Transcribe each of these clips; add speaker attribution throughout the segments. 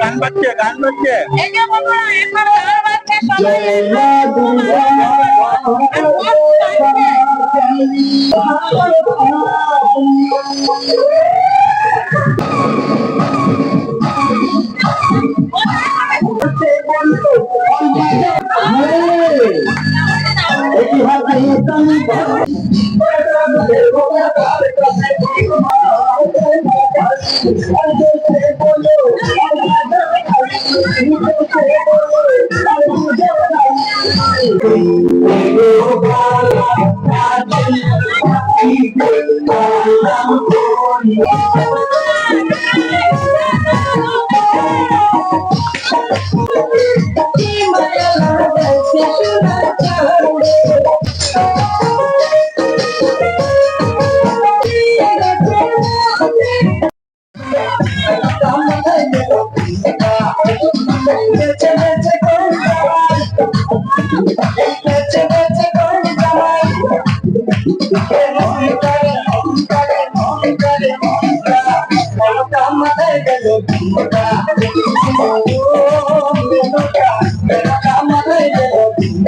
Speaker 1: গান বাজছে গান বাজছে
Speaker 2: এই যে বন্ধুরা এখন গান বাজছে সবাই
Speaker 3: তৈরি করে সোনা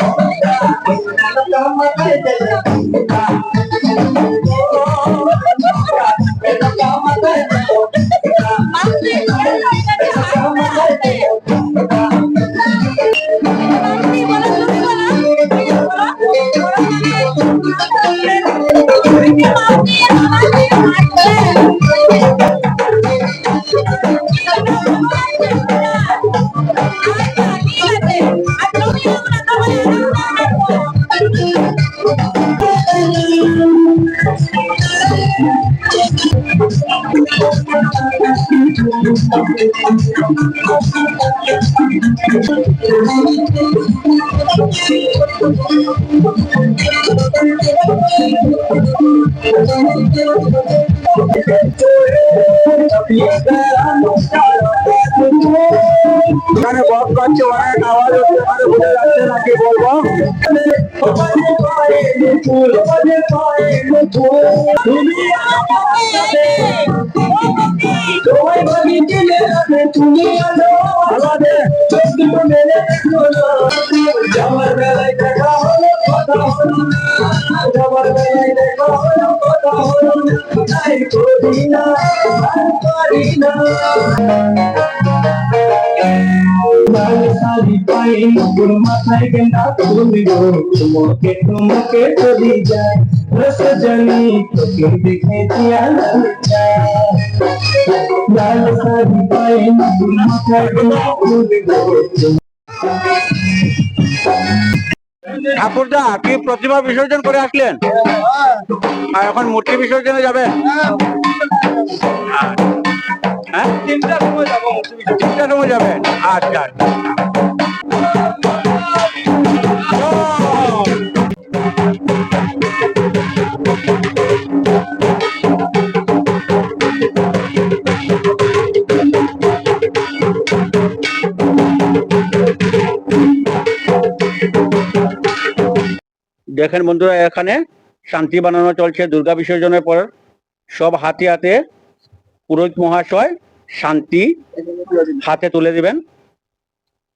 Speaker 3: I'm
Speaker 1: এখানে বক পাচ্ছে অনেক আওয়াজ হচ্ছে এখানে বোঝা যাচ্ছে না কি বলব
Speaker 3: তোমায় ভাবি দিলে তুমি আলো যাওয়ার হলো না। যাওয়ার বেলায় দেখা না। তোর মাথায় গেন্দা ফুল। গো তোমাকে তোমাকে যদি যায়
Speaker 1: ঠাকুরদা, কি প্রতিমা বিসর্জন করে আসলেন? আর এখন মূর্তি বিসর্জনে যাবে হ্যাঁ? তিনটার সময় যাব তিনটার সময় যাবেন? আচ্ছা আচ্ছা। দেখেন বন্ধুরা, এখানে শান্তি বানানো চলছে, দুর্গা বিসর্জনের পর। সব হাতে হাতে পুরোহিত মহাশয় শান্তি হাতে তুলে দিবেন।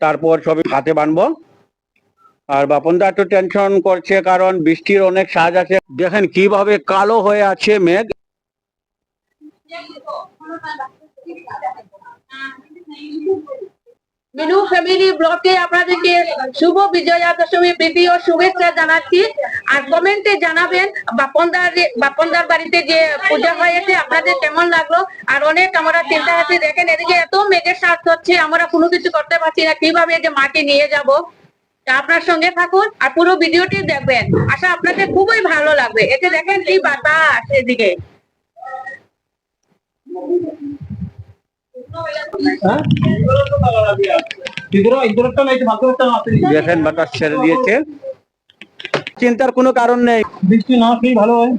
Speaker 1: তারপর সবই হাতে বানবো। আর বাপনদা একটু টেনশন করছে, কারণ বৃষ্টির অনেক সাজ আছে। দেখেন কীভাবে কালো হয়ে আছে মেঘ।
Speaker 2: মিনু ফ্যামিলি ব্লকে আপনাদেরকে শুভ বিজয়া দশমী প্রীতি ও শুভেচ্ছা জানাচ্ছি। আর কমেন্টে জানাবেন বাপনদার বাপনদার বাড়িতে যে পূজা হয়েছে, আপনাদের কেমন লাগল? আর অনেক আমরা চিন্তা আছি দেখেন এদিকে এত মেঘের সাজ হচ্ছে, আমরা কোনো কিছু করতে পারছি না, কীভাবে যে মাটি নিয়ে যাব? তা আপনার সঙ্গে থাকুন, আর পুরো ভিডিওটি দেখবেন। আশা আপনাদের খুবই ভালো লাগবে। এতে দেখেন কি বাতাস এদিকে
Speaker 3: ইদুর ইদুরটা নাই ভাগ্যটা না
Speaker 1: দেখেন বাতাস ছেড়ে দিয়েছে। চিন্তার কোনো কারণ নেই।
Speaker 3: বৃষ্টি না কি ভালো হয়।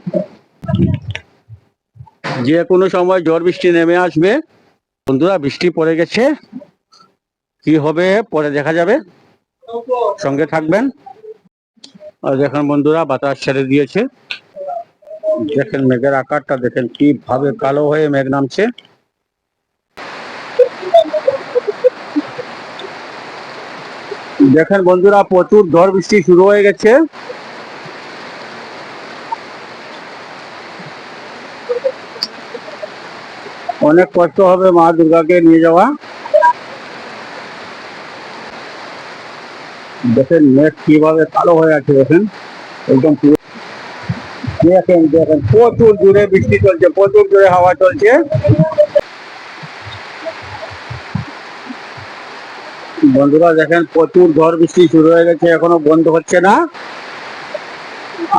Speaker 1: যে কোনো সময় ঝড় বৃষ্টি নেমে আসবে। বন্ধুরা বৃষ্টি পড়ে গেছে। কি হবে পরে দেখা যাবে। সঙ্গে থাকবেন। আর দেখেন বন্ধুরা বাতাস ছেড়ে দিয়েছে। দেখেন মেঘের আকারটা দেখেন কীভাবে কালো হয়ে মেঘ নামছে। দেখেন বন্ধুরা, প্রচুর ঝড় বৃষ্টি শুরু হয়ে গেছে। অনেক কষ্ট হবে মা দুর্গাকে নিয়ে যাওয়া। দেখেন মেঘ কীভাবে কালো হয়ে আছে, দেখেন। একদম দেখেন দেখেন, প্রচুর জোরে বৃষ্টি চলছে, প্রচুর জোরে হাওয়া চলছে। বন্ধুরা দেখেন প্রচুর ঝড় বৃষ্টি শুরু হয়ে গেছে, এখনও বন্ধ হচ্ছে না।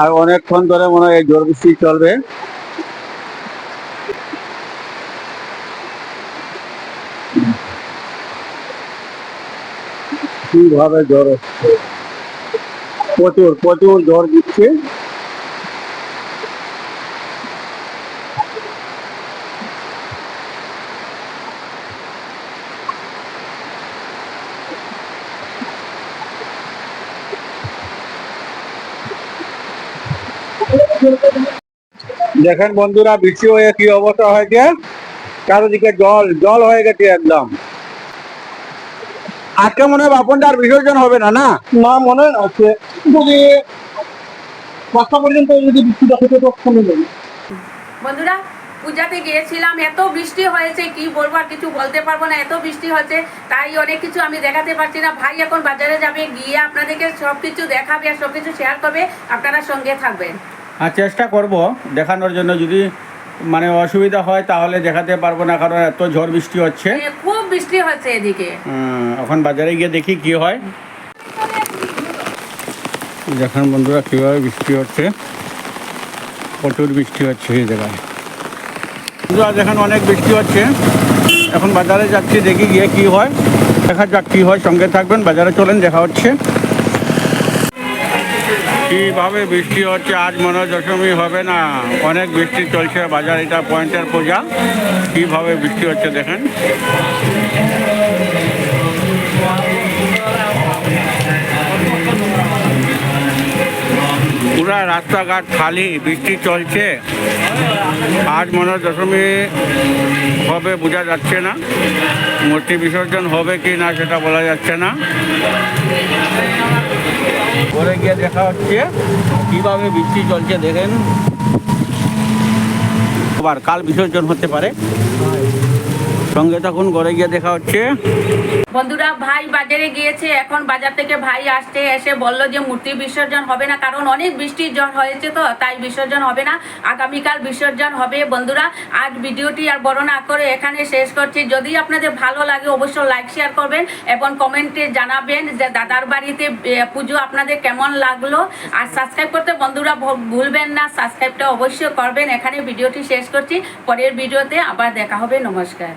Speaker 1: আর অনেকক্ষণ ধরে মনে হয় ঝড় বৃষ্টি চলবে। কীভাবে জ্বর হচ্ছে? প্রচুর প্রচুর জ্বর দিচ্ছে দেখেন বন্ধুরা বৃষ্টি হয়ে কি অবস্থা হয়েছে চারিদিকে জল জল হয়ে গেছে একদম। আজকে মনে হয় বাপনটার বিসর্জন হবে না না?
Speaker 3: না মনে আছে। যদি পাঁচটা পর্যন্ত যদি বৃষ্টিটা হতো তো কমে যাবে
Speaker 2: বন্ধুরা পূজাতে গিয়েছিলাম এত বৃষ্টি হয়েছে কি বলব আর কিছু বলতে পারব না এত বৃষ্টি হচ্ছে তাই অনেক কিছু আমি দেখাতে পারছি না। ভাই এখন বাজারে যাবে গিয়ে আপনাদেরকে সব কিছু দেখাবে আর সব কিছু শেয়ার করবে আপনারা সঙ্গে থাকবেন।
Speaker 4: আর চেষ্টা করব দেখানোর জন্য। যদি মানে অসুবিধা হয় তাহলে দেখাতে পারব না কারণ এত ঝড় বৃষ্টি হচ্ছে।
Speaker 2: খুব বৃষ্টি হচ্ছে এদিকে।
Speaker 4: এখন বাজারে গিয়ে দেখি কি হয়। দেখেন বন্ধুরা কীভাবে বৃষ্টি হচ্ছে। প্রচুর বৃষ্টি হচ্ছে এই জায়গায়। বন্ধুরা দেখেন অনেক বৃষ্টি হচ্ছে। এখন বাজারে যাচ্ছি দেখি গিয়ে কি হয়। দেখা যাক কী হয় সঙ্গে থাকবেন। বাজারে চলেন দেখা হচ্ছে। কীভাবে বৃষ্টি হচ্ছে আজ মনে দশমী হবে না। অনেক বৃষ্টি চলছে বাজার, এটা পয়েন্টের পূজা। কীভাবে বৃষ্টি হচ্ছে দেখেন। পুরা রাস্তাঘাট খালি, বৃষ্টি চলছে। আজ মনে দশমী হবে বোঝা যাচ্ছে না। মূর্তি বিসর্জন হবে কি না সেটা বলা যাচ্ছে না। ঘরে গিয়ে দেখা হচ্ছে। কীভাবে বৃষ্টি চলছে দেখেন। আবার কাল বিসর্জন হতে পারে। সঙ্গে তখন ঘরে গিয়ে দেখা হচ্ছে।
Speaker 2: বন্ধুরা, ভাই বাজারে গিয়েছে। এখন বাজার থেকে ভাই আসছে, এসে বলল যে মূর্তি বিসর্জন হবে না, কারণ অনেক বৃষ্টির জ্বর হয়েছে তো, তাই বিসর্জন হবে না। আগামীকাল বিসর্জন হবে। বন্ধুরা, আজ ভিডিওটি আর বড় না করে এখানে শেষ করছি। যদি আপনাদের ভালো লাগে, অবশ্যই লাইক শেয়ার করবেন এবং কমেন্টে জানাবেন যে দাদার বাড়িতে পুজো আপনাদের কেমন লাগল। আর সাবস্ক্রাইব করতে বন্ধুরা ভুলবেন না সাবস্ক্রাইবটা অবশ্যই করবেন। এখানে ভিডিওটি শেষ করছি। পরের ভিডিওতে আবার দেখা হবে। নমস্কার।